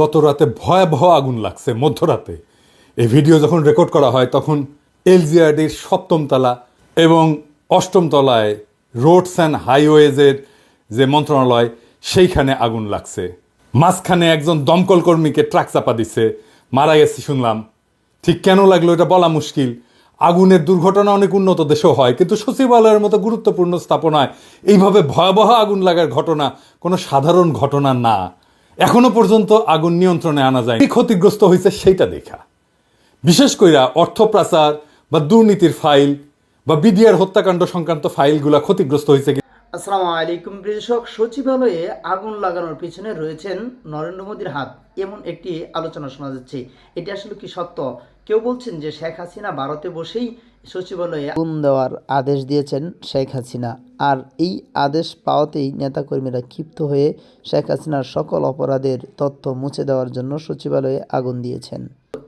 গত রাতে ভয়াবহ আগুন লাগছে, মধ্যরাতে। এই ভিডিও যখন রেকর্ড করা হয়, তখন এলজিআরডির সপ্তম তলা এবং অষ্টম তলায় রোডস অ্যান্ড হাইওয়েজের যে মন্ত্রণালয়, সেইখানে আগুন লাগছে। মাঝখানে একজন দমকল কর্মীকে ট্রাক চাপা দিছে, মারা গেছে শুনলাম। ঠিক কেন লাগল এটা বলা মুশকিল। আগুনের দুর্ঘটনা অনেক উন্নত দেশেও হয়, কিন্তু সচিবালয়ের মতো গুরুত্বপূর্ণ স্থাপনায় এইভাবে ভয়াবহ আগুন লাগার ঘটনা কোনো সাধারণ ঘটনা না। এখনও পর্যন্ত আগুন নিয়ন্ত্রণে আনা যায় ক্ষতিগ্রস্ত হয়েছে সেইটা দেখা। বিশেষ কইরা অর্থ পাচার বা দুর্নীতির ফাইল বা বিডিআর হত্যাকাণ্ড সংক্রান্ত ফাইলগুলা ক্ষতিগ্রস্ত হয়েছে আসসালামু আলাইকুম কৃষক, সচিবালয়ে আগুন লাগানোর পিছনে রয়েছেন নরেন্দ্র মোদীর হাত, এমন একটি আলোচনা শোনা যাচ্ছে। এটি আসলে কি সত্য? কেউ বলছেন যে শেখ হাসিনা ভারতে বসেই সচিবালয়ে আগুন দেওয়ার আদেশ দিয়েছেন শেখ হাসিনা। আর এই আদেশ পাওয়াতেই নেতাকর্মীরা ক্ষিপ্ত হয়ে শেখ হাসিনার সকল অপরাধের তথ্য মুছে দেওয়ার জন্য সচিবালয়ে আগুন দিয়েছেন।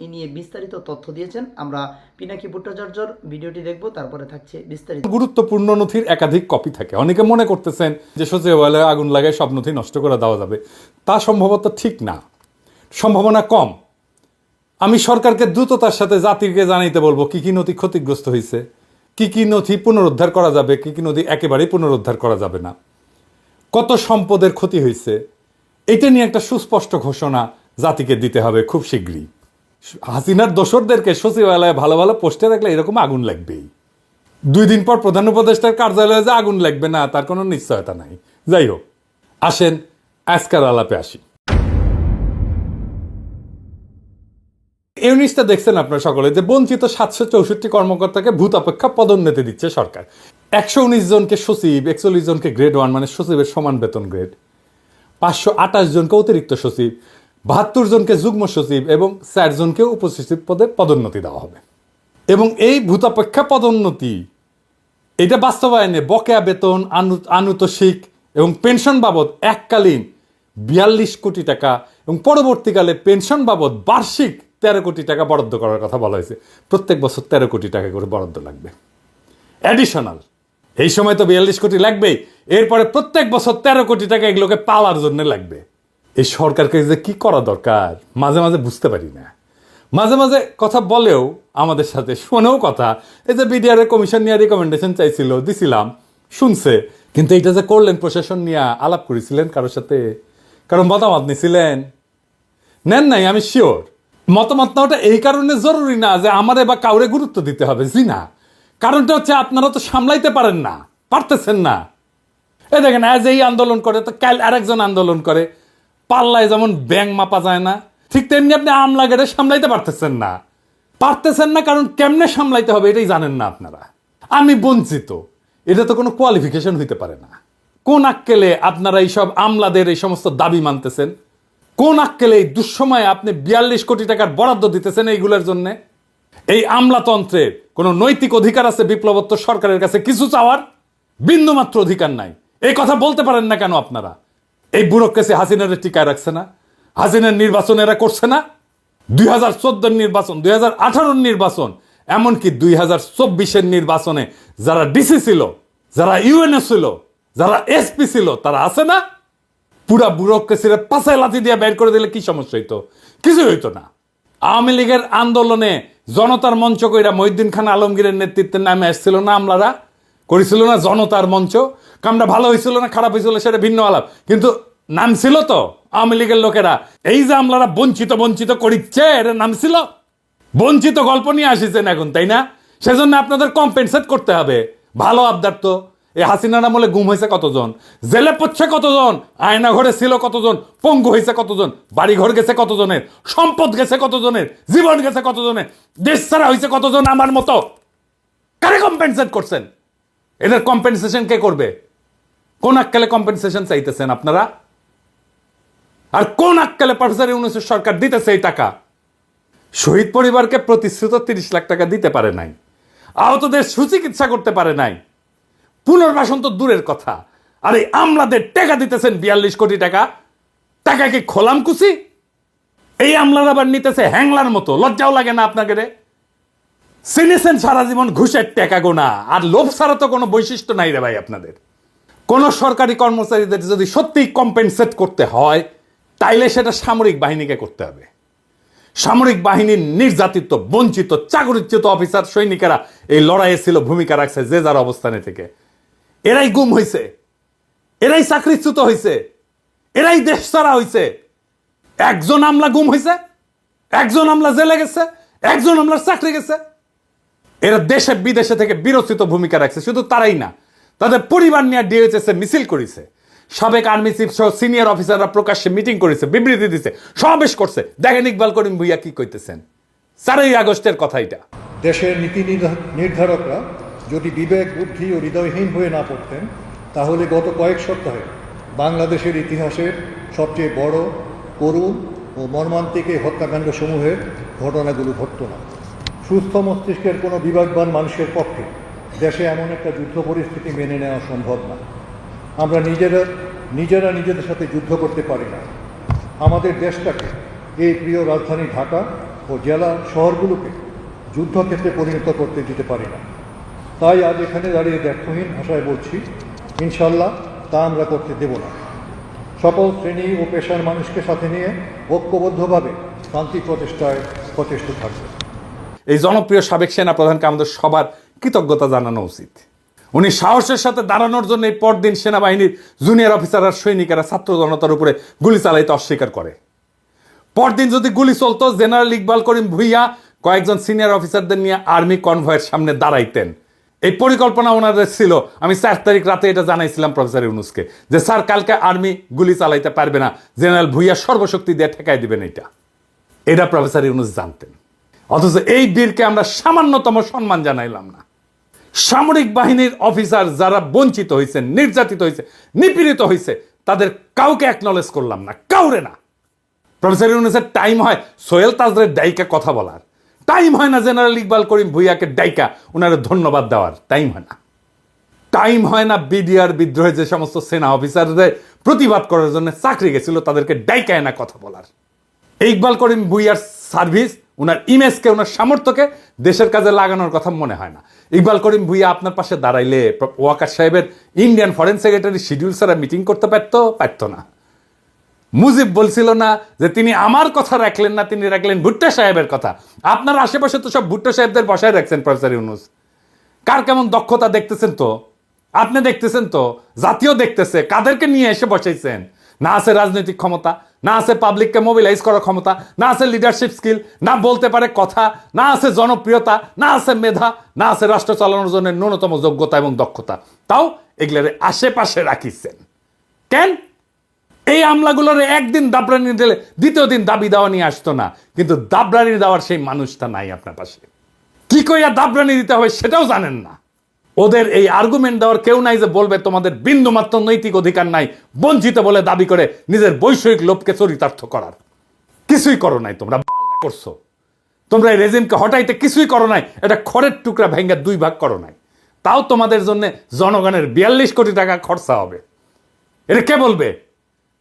এ নিয়ে বিস্তারিত তথ্য দিয়েছেন আমরা পিনাকি ভট্টাচার্যর। ভিডিওটি দেখব, তারপরে থাকছে বিস্তারিত। গুরুত্বপূর্ণ নথির একাধিক কপি থাকে। অনেকে মনে করতেছেন যে সচিবালয়ে আগুন লাগায় সব নথি নষ্ট করে দেওয়া যাবে। তা সম্ভবত ঠিক না। সম্ভাবনা কম। আমি সরকারকে দ্রুততার সাথে জাতিকে জানাইতে বলব, কি কি নথি ক্ষতিগ্রস্ত হয়েছে কি কি নথি পুনরুদ্ধার করা যাবে, কি কি নথি একেবারেই পুনরুদ্ধার করা যাবে না। কত সম্পদের ক্ষতি হয়েছে এটা নিয়ে একটা সুস্পষ্ট ঘোষণা জাতিকে দিতে হবে খুব শীঘ্রই। হাসিনার দোসরদেরকে সচিবালয়ে ভালো ভালো পোস্টে রাখলে এরকম আগুন লাগবেই। দুই দিন পর প্রধান উপদেষ্টার কার্যালয়ে যে আগুন লাগবে না, তার কোনো নিশ্চয়তা নাই। যাই হোক, আসেন আজকার আলাপে আসি। এই জিনিসটা দেখছেন আপনারা সকলে, যে বঞ্চিত সাতশো চৌষট্টি কর্মকর্তাকে ভূত অপেক্ষা পদোন্নতি দিচ্ছে সরকার। একশো উনিশ জনকে সচিব, একচল্লিশ জনকে গ্রেড ওয়ান মানে সচিবের সমান বেতন গ্রেড পাঁচশো আঠাশ জনকে অতিরিক্ত সচিব, বাহাত্তর জনকে যুগ্ম সচিব এবং চার জনকে উপসচিব পদে পদোন্নতি দেওয়া হবে। এবং এই ভূতাপেক্ষা পদোন্নতি, এটা বাস্তবায়নে বকেয়া বেতন, আনু আনুতোষিক এবং পেনশন বাবদ এককালীন বিয়াল্লিশ কোটি টাকা এবং পরবর্তীকালে পেনশন বাবদ বার্ষিক তেরো কোটি টাকা বরাদ্দ করার কথা বলা হয়েছে। প্রত্যেক বছর তেরো কোটি টাকা করে বরাদ্দ লাগবে। অ্যাডিশনাল এই সময় তো বিয়াল্লিশ কোটি লাগবেই। এরপরে প্রত্যেক বছর তেরো কোটি টাকা এগুলোকে পাওয়ার জন্য লাগবে। এই সরকারকে যে কি করা দরকার, মাঝে মাঝে বুঝতে পারি না। মাঝে মাঝে কথা বলেও আমাদের সাথে শোনেও কথা। এই যে বিডিআর কমিশন নিয়ে রিকমেন্ডেশন চাইছিল, দিছিলাম, শুনছে। কিন্তু এটা যে করলেন, প্রশাসন নিয়ে আলাপ করেছিলেন কারোর সাথে? কারণ মতামত নিছিলেন? নেন নাই, আমি শিওর মতামত নেওয়াটা এই কারণে জরুরি না যে আমারে বা কাউরে গুরুত্ব দিতে হবে, জি না। কারণটা হচ্ছে আপনারা তো সামলাইতে পারেন না, পারতেছেন না। এই দেখেন আজ এই আন্দোলন করে, তো কাল আরেকজন আন্দোলন করে, পাল্লায় যেমন ব্যাং মাপা যায় না, ঠিক তেমনি আপনি আমলা গেড়ে সামলাইতে পারতেছেন না। পারতেছেন না, কারণ কেমনে সামলাইতে হবে এটাই জানেন না আপনারা। আমি বঞ্চিত, এটা তো কোনো কোয়ালিফিকেশন হইতে পারে না। কোন আক্কেলে আপনারা এইসব আমলাদের এই সমস্ত দাবি মানতেছেন? কোন আক্কেলে এই দুঃসময়ে আপনি বিয়াল্লিশ কোটি টাকার বরাদ্দ দিতেছেন এইগুলোর জন্যে? এই আমলাতন্ত্রের কোনো নৈতিক অধিকার আছে বিপ্লবোত্তর সরকারের কাছে কিছু চাওয়ার? বিন্দুমাত্র অধিকার নাই। এই কথা বলতে পারেন না কেন আপনারা? এই ব্যুরোক্রেসি হাসিনার টিকায় রাখছে না? হাসিনার নির্বাচন এরা করছে না? দুই হাজার চোদ্দোর নির্বাচন, দুই হাজার আঠারোর নির্বাচন, এমনকি দুই হাজার চব্বিশের নির্বাচনে যারা ডিসি ছিল, যারা ইউএনএ ছিল, যারা এসপি ছিল, তারা আছে না? পুরা ব্যুরোক্রেসিরা পাশায় লাথি দিয়ে বের করে দিলে কি সমস্যা হইতো? কিছু হইতো না। আওয়ামী লীগের আন্দোলনে জনতার মঞ্চ কইরা মহিউদ্দিন খান আলমগীরের নেতৃত্বে নামে আসছিল না আমলারা? করেছিল না জনতার মঞ্চ? কামটা ভালো হয়েছিল না খারাপ হয়েছিল সেটা ভিন্ন আলাপ। কিন্তু নাম ছিল তো আওয়ামী লীগের লোকেরা। এই যে আমলারা বঞ্চিত বঞ্চিত করিচ্ছে এর নাম ছিল? বঞ্চিত গল্প নিয়ে আসিছেন এখন, তাই না? সেজন্য আপনাদের কম্পেনসেট করতে হবে। ভালো আবদার তো। এই হাসিনার আমলে গুম হয়েছে কতজন? জেলে পড়ছে কতজন? আয়না ঘরে ছিল কতজন? পঙ্গু হয়েছে কতজন? বাড়িঘর গেছে কতজনের? সম্পদ গেছে কতজনের? জীবন গেছে কতজনের? দেশ ছাড়া হয়েছে কতজন আমার মতো? কারে কম্পেনসেট করছেন? এদের কম্পেনসেশন কে করবে? কোন আক্কালে কম্পেনসেশন চাইতেছেন আপনারা? আর কোন আক্কালে প্রফেসর ইউনুসের সরকার দিতেছে এই টাকা? শহীদ পরিবারকে প্রতিশ্রুত তিরিশ লাখ টাকা দিতে পারে নাই। আহতদের সুচিকিৎসা করতে পারে নাই। পুনর্বাসন তো দূরের কথা। আর আমলাদের টাকা দিতেছেন বিয়াল্লিশ কোটি টাকা। টাকা কি খোলাম কুচি? এই আমলার আবার নিতেছে হ্যাংলার মতো। লজ্জাও লাগে না আপনাকে রে। চিনেছেন সারা জীবন ঘুষের টাকা গোনা। আর লোভ ছাড়া তো কোনো বৈশিষ্ট্য নাই রে ভাই আপনাদের। কোন সরকারি কর্মচারীদের যদি সত্যি কম্পেনসেট করতে হয়, তাইলে সেটা সামরিক বাহিনীকে করতে হবে। সামরিক বাহিনীর নির্যাতিত, বঞ্চিত, চাকরিচ্যুত অফিসার সৈনিকেরা এই লড়াইয়ে ছিল ভূমিকা রাখছে যে যার অবস্থানে থেকে। এরাই গুম হয়েছে এরাই চাকরিচ্যুত হয়েছে এরাই দেশ ছাড়া হয়েছে একজন আমলা গুম হয়েছে একজন আমলা জেলে গেছে, একজন আমলার চাকরি গেছে। এরা দেশে বিদেশে থেকে বিরচিত ভূমিকা রাখছে, শুধু তারাই না। তাদের পরিবার নিয়ে ডিএইচএস মিছিল করেছে। সাবেক আর্মি চিফ সহ সিনিয়র অফিসাররা প্রকাশ্যে মিটিং করেছে, বিবৃতি দিছে, সমাবেশ করছে। দেখেন ইকবাল করিম ভুইয়া কি কইতেছেন। চারই আগস্টের কথা এটা। দেশের নীতি নির্ধারকরা যদি বিবেক, বুদ্ধি ও হৃদয়হীন হয়ে না পড়তেন, তাহলে গত কয়েক সপ্তাহে বাংলাদেশের ইতিহাসের সবচেয়ে বড়, করুণ ও মর্মান্তিক এই হত্যাকাণ্ড সমূহের ঘটনাগুলো ঘটত না। সুস্থ মস্তিষ্কের কোনো বিবেকবান মানুষের পক্ষে দেশে এমন একটা যুদ্ধ পরিস্থিতি মেনে নেওয়া সম্ভব না। আমরা নিজেরা নিজেরা নিজেদের সাথে যুদ্ধ করতে পারি না। আমাদের দেশটাকে, এই প্রিয় রাজধানী ঢাকা ও জেলা শহরগুলোকে যুদ্ধক্ষেত্রে পরিণত করতে দিতে পারি না। তাই আজ এখানে দাঁড়িয়ে ব্যর্থহীন ভাষায় বলছি, ইনশাল্লাহ তা আমরা করতে দেব না। সকল শ্রেণি ও পেশার মানুষকে সাথে নিয়ে ঐক্যবদ্ধভাবে শান্তি প্রচেষ্টায় প্রচেষ্ট থাকবে। এই জনপ্রিয় সাবেক সেনা প্রধানকে আমাদের সবার কৃতজ্ঞতা জানানো উচিত। উনি সাহসের সাথে দাঁড়ানোর জন্য এই পরদিন সেনাবাহিনীর জুনিয়র অফিসার আর সৈনিকেরা ছাত্র জনতার উপরে গুলি চালাইতে অস্বীকার করে। পরদিন যদি গুলি চলতো, জেনারেল ইকবাল করিম ভুইয়া কয়েকজন সিনিয়র অফিসারদের নিয়ে আর্মি কনভয়ের সামনে দাঁড়াইতেন। এই পরিকল্পনা ওনাদের ছিল। আমি চার তারিখ রাতে এটা জানাইছিলাম প্রফেসর ইউনুসকে যে, স্যার, কালকে আর্মি গুলি চালাইতে পারবে না। জেনারেল ভুইয়া সর্বশক্তি দিয়ে ঠেকাই দিবেন এটা। এটা প্রফেসর ইউনুস জানতেন। অথচ এই বীরকে আমরা সামান্যতম সম্মান জানাইলাম না। সামরিক বাহিনীর অফিসার যারা বঞ্চিত হয়েছে নির্যাতিত হয়েছে নিপীড়িত হয়েছে তাদের কাউকে অ্যাকনলেজ করলাম না। কাউরে না। প্রফেসর ইউনুসের টাইম হয় সোহেল তাজরের ডাইকা কথা বলার। টাইম হয় না জেনারেল ইকবাল করিম ভুইয়াকে ডাইকা ওনার ধন্যবাদ দেওয়ার। টাইম হয় না। টাইম হয় না বিডিআর বিদ্রোহে যে সমস্ত সেনা অফিসারদের প্রতিবাদ করার জন্য চাকরি গেছিল, তাদেরকে ডাইকায় না কথা বলার। ইকবাল করিম ভুইয়ার সার্ভিস ওনার ইমেজকে ওনার সামর্থ্যকে দেশের কাজে লাগানোর কথা মনে হয় না। ইকবাল করিম ভুইয়া আপনার পাশে দাঁড়াইলে, ওয়াকার সাহেবের ইন্ডিয়ান ফরেন সেক্রেটারি শিডিউল ছাড়া মিটিং করতে পারতো? পারতো না। মুজিব বলছিল না যে তিনি আমার কথা রাখলেন না, তিনি রাখলেন ভুট্টা সাহেবের কথা। আপনার আশেপাশে তো সব ভুট্টা সাহেবদের বসায় রাখছেন, প্রফেসর ইউনুস। কার কেমন দক্ষতা দেখতেছেন তো? আপনি দেখতেছেন তো? জাতীয় দেখতেছে। কাদেরকে নিয়ে এসে বসাইছেন? না আছে রাজনৈতিক ক্ষমতা, না আছে পাবলিককে মোবিলাইজ করার ক্ষমতা, না আছে লিডারশিপ স্কিল না বলতে পারে কথা, না আছে জনপ্রিয়তা, না আছে মেধা, না আছে রাষ্ট্র চালানোর জন্য ন্যূনতম যোগ্যতা এবং দক্ষতা। তাও এগুলোর আশেপাশে রাখিছেন। কেন? এই আমলাগুলোর একদিন দাবরানি দিলে দ্বিতীয় দিন দাবি দেওয়া নিয়ে আসতো না। কিন্তু দাবরানি দেওয়ার সেই মানুষটা নাই আপনার পাশে। কি কইয়া দাবরানি দিতে হবে সেটাও জানেন না। ওদের এই আর্গুমেন্ট দেওয়ার কেউ নাই যে বলবে তোমাদের বিন্দু মাত্র নৈতিক অধিকার নাই, বঞ্চিত বলে দাবি করে নিজের বৈষয়িক লোভকে চরিতার্থ করার। কিছুই করো নাই তোমরা করছ। তোমরা এই রেজিমকে হটাইতে কিছুই করো নাই, এটা খড়ের টুকরা ভেঙ্গে দুই ভাগ করো নাই। তাও তোমাদের জন্য জনগণের বিয়াল্লিশ কোটি টাকা খরচা হবে। এটা কে বলবে?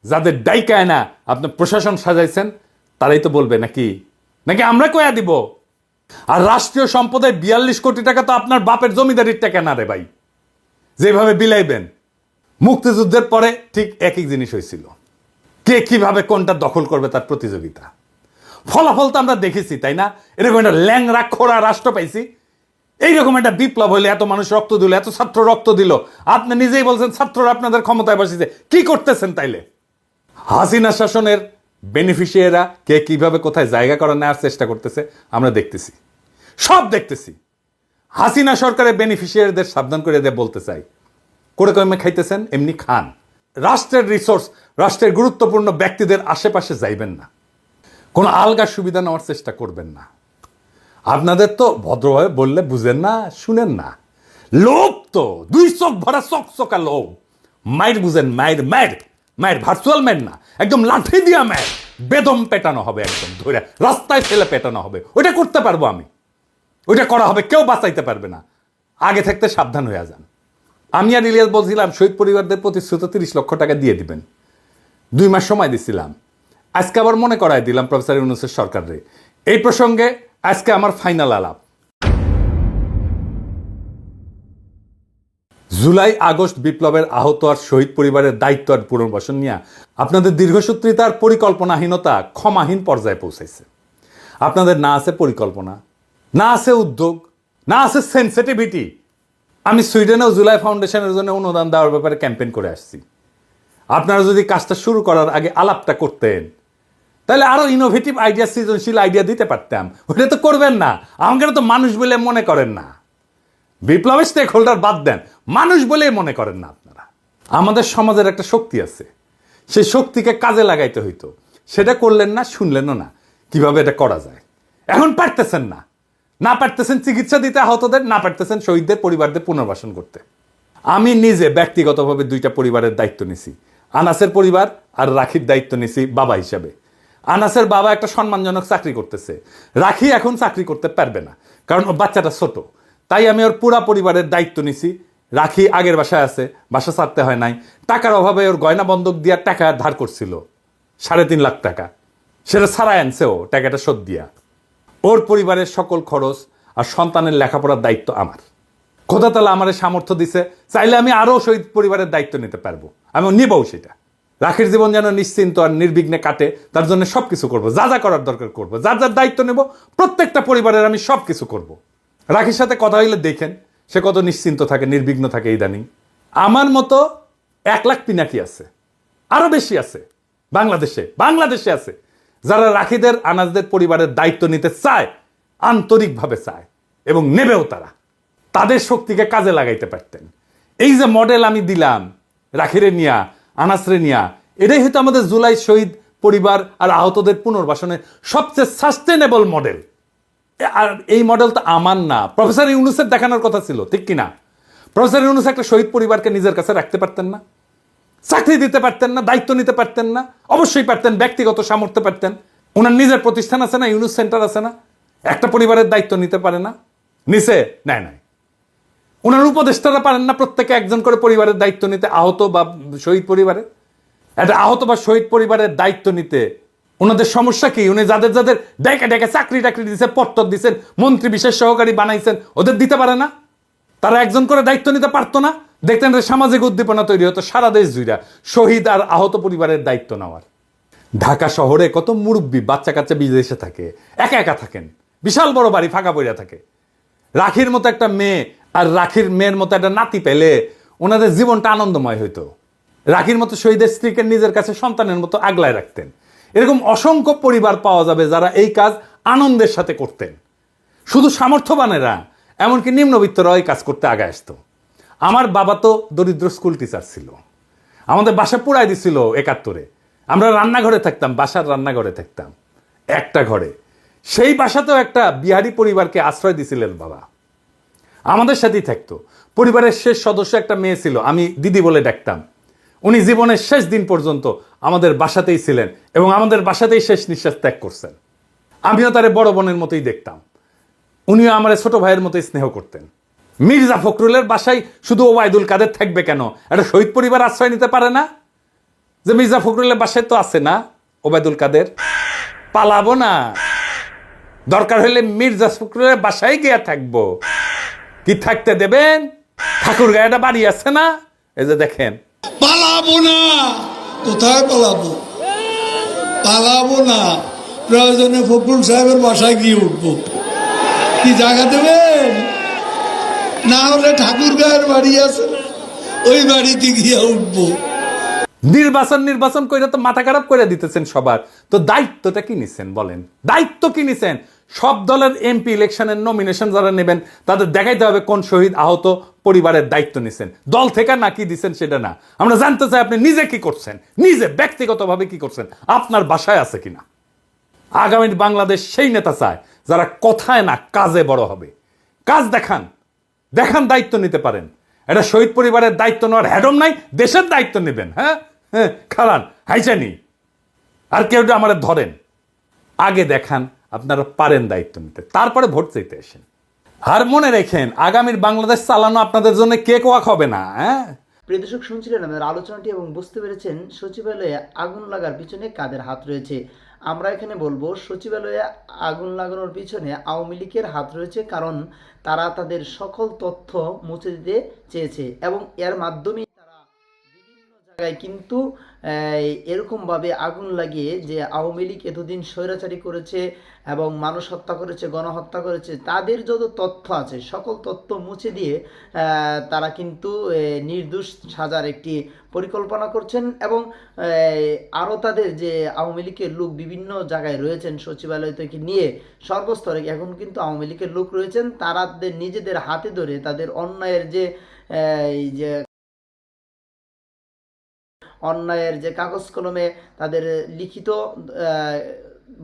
যাদের ডাইকায় না আপনি প্রশাসন সাজাইছেন, তারাই তো বলবে নাকি? নাকি আমরা কয়া দিব? আর রাষ্ট্রীয় সম্পদের বিয়াল্লিশ কোটি টাকা তো আপনার বাপের জমিদারির টাকা না রে ভাই। যেভাবে বিলাইবেন, মুক্তিযুদ্ধের পরে ঠিক একই জিনিস হয়েছিল। কে কীভাবে কোনটা দখল করবে তার প্রতিযোগিতা। ফলাফল তো আমরা দেখেছি, তাই না? এরকম একটা ল্যাংরা খোড়া রাষ্ট্র পাইছি। এইরকম একটা বিপ্লব হইলে এত মানুষ রক্ত দিল, এত ছাত্র রক্ত দিল। আপনি নিজেই বলছেন, ছাত্ররা আপনাদের ক্ষমতায় বসেছে। কি করতেছেন তাইলে? হাসিনা শাসনের বেনিফিশিয়াররা কে কীভাবে কোথায় জায়গা করে নেওয়ার চেষ্টা করতেছে, আমরা দেখতেছি। সব দেখতেছি। হাসিনা সরকারের বেনিফিশিয়ারিদের সাবধান করে দিয়ে বলতে চাই। করে কমে খাইতেছেন, এমনি খান। রাষ্ট্রের রিসোর্স রাষ্ট্রের গুরুত্বপূর্ণ ব্যক্তিদের আশেপাশে যাইবেন না। কোনো আলগা সুবিধা নেওয়ার চেষ্টা করবেন না। আপনাদের তো ভদ্রভাবে বললে বুঝেন না, শুনেন না। লোভ তো, দুই চোখ ভরা চকচকা লোভ। মায়ের বুঝেন মায়ের মায়ের মায়ের ভার্চুয়াল মায়ের না, একদম লাঠি দিয়া মায়ের বেদম পেটানো হবে একদম ধরে রাস্তায় ফেলে পেটানো হবে। ওইটা করতে পারব আমি। ওইটা করা হবে, কেউ বাঁচাইতে পারবে না। আগে থাকতে সাবধান হয়ে যান। আমি আর ইলিয়াস বলছিলাম, শহীদ পরিবারদের প্রতিশ্রুত তিরিশ লক্ষ টাকা দিয়ে দিবেন। দুই মাস সময় দিছিলাম। আজকে আবার মনে করাই দিলাম প্রফেসর ইউনুসের সরকারে এই প্রসঙ্গে আজকে আমার ফাইনাল আলাপ। জুলাই, আগস্ট বিপ্লবের আহত আর শহীদ পরিবারের দায়িত্ব আর পুনর্বাসন নিয়ে আপনাদের দীর্ঘসূত্রিতার পরিকল্পনাহীনতা ক্ষমাহীন পর্যায়ে পৌঁছাইছে। আপনাদের না আছে পরিকল্পনা, না আছে উদ্যোগ, না আছে সেন্সিটিভিটি আমি সুইডেনেও জুলাই ফাউন্ডেশনের জন্য অনুদান দেওয়ার ব্যাপারে ক্যাম্পেইন করে আসছি। আপনারা যদি কাজটা শুরু করার আগে আলাপটা করতেন, তাহলে আরও ইনোভেটিভ আইডিয়া সৃজনশীল আইডিয়া দিতে পারতাম। ওটা তো করবেন না। আমাকে তো মানুষ বলে মনে করেন না। বিপ্লবের স্টেক হোল্ডার বাদ দেন। মানুষ বলেই মনে করেন না আপনারা। আমাদের সমাজের একটা শক্তি আছে। সেই শক্তিকে কাজে লাগাইতে হইতো। সেটা করলেন না, শুনলেনও না। কীভাবে এটা করা যায়? এখন পারতেছেন না। না পারতেছেন চিকিৎসা দিতে আহতদের, না পারতেছেন শহীদদের পরিবারদের পুনর্বাসন করতে। আমি নিজে ব্যক্তিগতভাবে দুইটা পরিবারের দায়িত্ব নিছি। আনাসের পরিবার আর রাখির দায়িত্ব নিছি বাবা হিসাবে। আনাসের বাবা একটা সম্মানজনক চাকরি করতেছে। রাখি এখন চাকরি করতে পারবে না। কারণ বাচ্চাটা ছোট। তাই আমি ওর পুরা পরিবারের দায়িত্ব নিছি। রাখি আগের বাসায় আছে, বাসা ছাড়তে হয় নাই। টাকার অভাবে ওর গয়না বন্ধক দিয়া টাকা ধার করছিল, সাড়ে তিন লাখ টাকা। সেটা ছাড়াই আনছে ও, টাকাটা শোধ দিয়া। ওর পরিবারের সকল খরচ আর সন্তানের লেখাপড়ার দায়িত্ব আমার। খোদা তালা আমার সামর্থ্য দিছে, চাইলে আমি আরও শহীদ পরিবারের দায়িত্ব নিতে পারব। আমি নিবও সেটা। রাখির জীবন যেন নিশ্চিন্ত আর নির্বিঘ্নে কাটে, তার জন্য সব কিছু করব। যা যা করার দরকার করব। যার যার দায়িত্ব নেব, প্রত্যেকটা পরিবারের আমি সব কিছু করব। রাখির সাথে কথা হইলে দেখেন, সে কত নিশ্চিন্ত থাকে, নির্বিঘ্ন থাকে ইদানিং। আমার মতো এক লাখ পিনাকি আছে, আরও বেশি আছে, বাংলাদেশে বাংলাদেশে আছে, যারা রাখিদের আনাজদের পরিবারের দায়িত্ব নিতে চায়, আন্তরিকভাবে চায়, এবং নেবেও তারা। তাদের শক্তিকে কাজে লাগাইতে পারতেন। এই যে মডেল আমি দিলাম রাখিরে নিয়া, আনাসরে নিয়া, এটাই হয়তো আমাদের জুলাই শহীদ পরিবার আর আহতদের পুনর্বাসনের সবচেয়ে সাস্টেনেবল মডেল আর এই মডেল তো আমার না। প্রফেসর ইউনুসের দেখানোর কথা ছিল, ঠিক কিনা? প্রফেসর ইউনুস একটা শহীদ পরিবারকে নিজের কাছে রাখতে পারতেন না। চাকরি দিতে পারতেন না, দায়িত্ব নিতে পারতেন না, অবশ্যই পারতেন, ব্যক্তিগত সামর্থ্য পারতেন। ওনার নিজের প্রতিষ্ঠান আছে না, ইউনুস সেন্টার আছে না, একটা পরিবারের দায়িত্ব নিতে পারে না, নিছে, নেয় নাই। ওনার উপদেষ্টারা পারেন না প্রত্যেকে একজন করে পরিবারের দায়িত্ব নিতে, আহত বা শহীদ পরিবারের। একটা আহত বা শহীদ পরিবারের দায়িত্ব নিতে ওনাদের সমস্যা কি? উনি যাদের যাদের ডেকে ডেকে চাকরি টাকরি দিয়েছেন পত্তর দিয়েছেন মন্ত্রী বিশেষ সহকারী বানাইছেন, ওদের দিতে পারে না? তারা একজন করে দায়িত্ব নিতে পারতো না? দেখতেন সামাজিক উদ্দীপনা তৈরি হতো, সারা দেশ জুড়া শহীদ আর আহত পরিবারের দায়িত্ব নেওয়ার। ঢাকা শহরে কত মুরব্বী বাচ্চা কাচ্চা বিদেশে থাকে, একা একা থাকেন, বিশাল বড় বাড়ি ফাঁকা পড়িয়া থাকে। রাখির মতো একটা মেয়ে আর রাখির মেয়ের মতো একটা নাতি পেলে ওনাদের জীবনটা আনন্দময় হইতো। রাখির মতো শহীদের স্ত্রীকে নিজের কাছে সন্তানের মতো আগলায় রাখতেন। এরকম অসংখ্য পরিবার পাওয়া যাবে যারা এই কাজ আনন্দের সাথে করতেন। শুধু সামর্থ্যবানেরা এমনকি নিম্নবিত্তরাও এই কাজ করতে আগে আসতো। আমার বাবা তো দরিদ্র স্কুল টিচার ছিল। আমাদের বাসা পুরাই দিছিল একাত্তরে। আমরা রান্নাঘরে থাকতাম, বাসার রান্নাঘরে থাকতাম, একটা ঘরে। সেই বাসাতেও একটা বিহারি পরিবারকে আশ্রয় দিছিলেন বাবা। আমাদের সাথেই থাকতো। পরিবারের শেষ সদস্য একটা মেয়ে ছিল, আমি দিদি বলে ডাকতাম। উনি জীবনের শেষ দিন পর্যন্ত আমাদের বাসাতেই ছিলেন এবং আমাদের বাসাতেই শেষ নিঃশ্বাস ত্যাগ করছেন। আমিও তারে বড় বোনের মতোই দেখতাম। উনিও আমার ছোট ভাইয়ের মতোই স্নেহ করতেন। মির্জা ফখরুলের বাসায় শুধু ওবায়দুল কাদের থাকবে কেন? একটা শহীদ পরিবার আশ্রয় নিতে পারে না? যে মির্জা ফখরুলের বাসায় তো আছে না ওবায়দুল কাদের? পালাবো না। দরকার হলে মির্জা ফখরুলের বাসায় গিয়ে থাকব। কি থাকতে দেবেন? ঠাকুর গায়েটা বাড়ি আছে না? এই যে দেখেন। পালাবো না। কোথায় পালাবো? পালাবো না। প্রয়োজনে ফখরুল সাহেবের বাসায় গিয়ে উঠবো। কি জায়গা দেবেন? না হলে ঠাকুর গায়ের বাড়ি আছে ওই বাড়িতে গিয়ে উঠবো। নির্বাচন নির্বাচন করে তো মাথা খারাপ করে দিতেছেন সবার। তো দায়িত্বটা কি নিছেন বলেন? দায়িত্ব কি নিছেন? সব দলের এমপি ইলেকশনের নমিনেশন যারা নেবেন, তাদের দেখাইতে হবে কোন শহীদ আহত পরিবারের দায়িত্ব নিছেন। দল থেকে না কি দিছেন সেটা না। আমরা জানতে চাই আপনি নিজে কি করছেন? নিজে ব্যক্তিগতভাবে কি করছেন? আপনার বাসায় আছে কিনা? আগামী বাংলাদেশ সেই নেতা চায় যারা কথায় না কাজে বড় হবে। কাজ দেখান। দেখান দায়িত্ব নিতে পারেন। এটা শহীদ পরিবারের দায়িত্ব নেওয়ার হ্যাডম নাই, দেশের দায়িত্ব নেবেন হ্যাঁ? হ্যাঁ খারান হাইচানি আর কেউ আমার ধরেন, আগে দেখান আপনারা পারেন দায়িত্ব নিতে। তারপরে ভোট চাইতে আসেন। আর মনে রেখেন, আগামীর বাংলাদেশ চালানো আপনাদের জন্য কেক ওয়াক হবে না হ্যাঁ? প্রিয় দর্শক শুনছিলেন আমাদের আলোচনাটি এবং বুঝতে পেরেছেন, সচিবালয়ে আগুন লাগার পিছনে কাদের হাত রয়েছে। আমরা এখানে বলব, সচিবালয়ে আগুন লাগানোর পিছনে আওয়ামী লীগের হাত রয়েছে কারণ তারা তাদের সকল তথ্য মুছে দিতে চেয়েছে এবং এর মাধ্যমে জায়গায় কিন্তু এরকমভাবে আগুন লাগিয়ে যে আওয়ামী লীগ এতদিন স্বৈরাচারী করেছে এবং মানুষ হত্যা করেছে, গণহত্যা করেছে, তাদের যত তথ্য আছে, সকল তথ্য মুছে দিয়ে তারা কিন্তু নির্দোষ সাজার একটি পরিকল্পনা করছেন এবং আরও তাদের যে আওয়ামী লীগের লোক বিভিন্ন জায়গায় রয়েছেন সচিবালয় থেকে নিয়ে সর্বস্তরে এখন কিন্তু আওয়ামী লীগের লোক রয়েছেন, তারাদের নিজেদের হাতে ধরে তাদের অন্যায়ের যে এই যে অন্যায়ের যে কাগজ কলমে তাদের লিখিত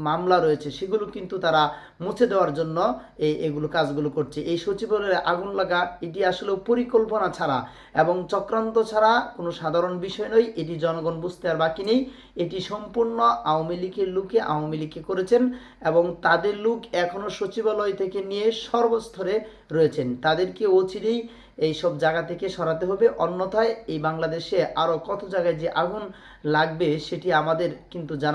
মামলা রয়েছে, সেগুলো কিন্তু তারা মুছে দেওয়ার জন্য এই, এগুলো কাজগুলো করছে। এই সচিবালয়ে আগুন লাগা, এটি আসলে পরিকল্পনা ছাড়া এবং চক্রান্ত ছাড়া কোনো সাধারণ বিষয় নয়, এটি জনগণ বুঝতে আর বাকি নেই। এটি সম্পূর্ণ আওয়ামী লীগের লোকে আওয়ামী লীগকে করেছেন এবং তাদের লোক এখনও সচিবালয় থেকে নিয়ে সর্বস্তরে রয়েছেন। তাদেরকে অচিরেই এই সব জায়গা থেকে সরাতে হবে। অন্যথায় এই বাংলাদেশে আরও কত জায়গায় যে আগুন লাগবে সেটি আমাদের কিন্তু জানা